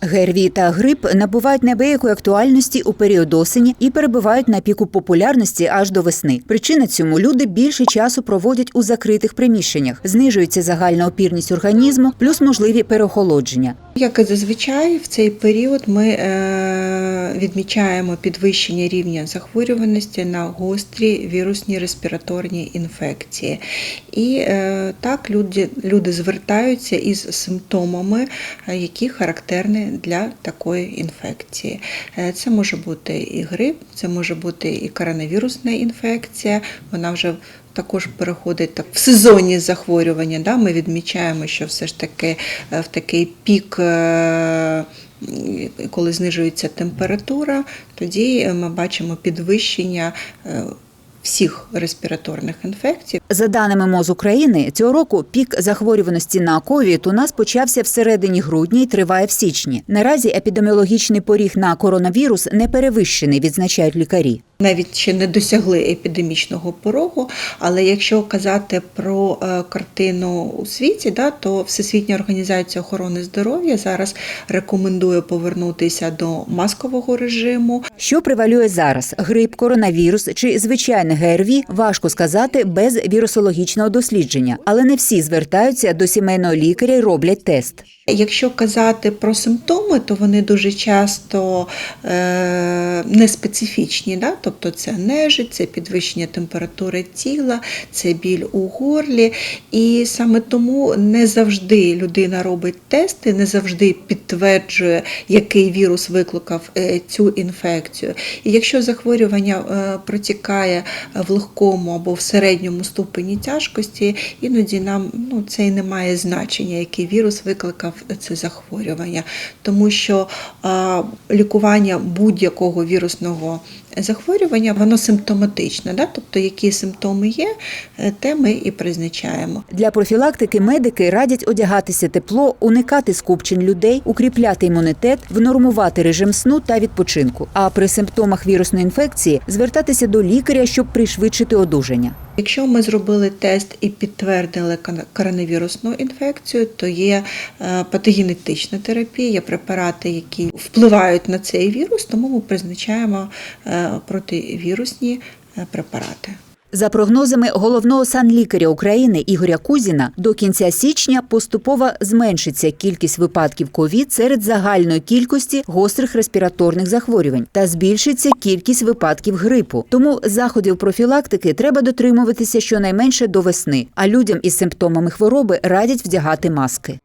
ГРВІ та грип набувають небиякої актуальності у період осені і перебувають на піку популярності аж до весни. Причина цьому люди більше часу проводять у закритих приміщеннях, знижується загальна опірність організму, плюс можливі переохолодження. Як і зазвичай, в цей період ми е, відмічаємо підвищення рівня захворюваності на гострі вірусні респіраторні інфекції. І е, так люди, люди звертаються із симптомами, е, які характерні для такої інфекції. Е, Це може бути і грип, це може бути і коронавірусна інфекція. Вона вже також переходить так в сезонні захворювання. Да? Ми відмічаємо, що все ж таки в такий пік. Коли знижується температура, тоді е, ми бачимо підвищення е, всіх респіраторних інфекцій. За даними МОЗ України, цього року пік захворюваності на ковід у нас почався всередині грудня і триває в січні. Наразі епідеміологічний поріг на коронавірус не перевищений, відзначають лікарі. Навіть ще не досягли епідемічного порогу. Але якщо казати про е, картину у світі, да, то Всесвітня організація охорони здоров'я зараз рекомендує повернутися до маскового режиму. Що превалює зараз: грип, коронавірус чи звичайне ГРВІ, важко сказати без вірусологічного дослідження, але не всі звертаються до сімейного лікаря і роблять тест. Якщо казати про симптоми, то вони дуже часто е, неспецифічні, да? Тобто це нежить, це підвищення температури тіла, це біль у горлі. І саме тому не завжди людина робить тести, не завжди підтверджує, який вірус викликав е, цю інфекцію. І якщо захворювання е, протікає в легкому або в середньому ступені тяжкості, іноді нам ну, це і не має значення, який вірус викликав це захворювання, тому що лікування будь-якого вірусного захворювання воно симптоматичне, да? тобто які симптоми є, е, те ми і призначаємо. Для профілактики медики радять одягатися тепло, уникати скупчень людей, укріпляти імунітет, внормувати режим сну та відпочинку. А при симптомах вірусної інфекції звертатися до лікаря, щоб пришвидшити одужання. Якщо ми зробили тест і підтвердили коронавірусну інфекцію, то є е, патогенетична терапія, препарати, які впливають на цей вірус, тому ми призначаємо е, противірусні е, препарати. За прогнозами головного санлікаря України Ігоря Кузіна, до кінця січня поступово зменшиться кількість випадків ковід серед загальної кількості гострих респіраторних захворювань та збільшиться кількість випадків грипу. Тому заходів профілактики треба дотримуватися щонайменше до весни. А людям із симптомами хвороби радять вдягати маски.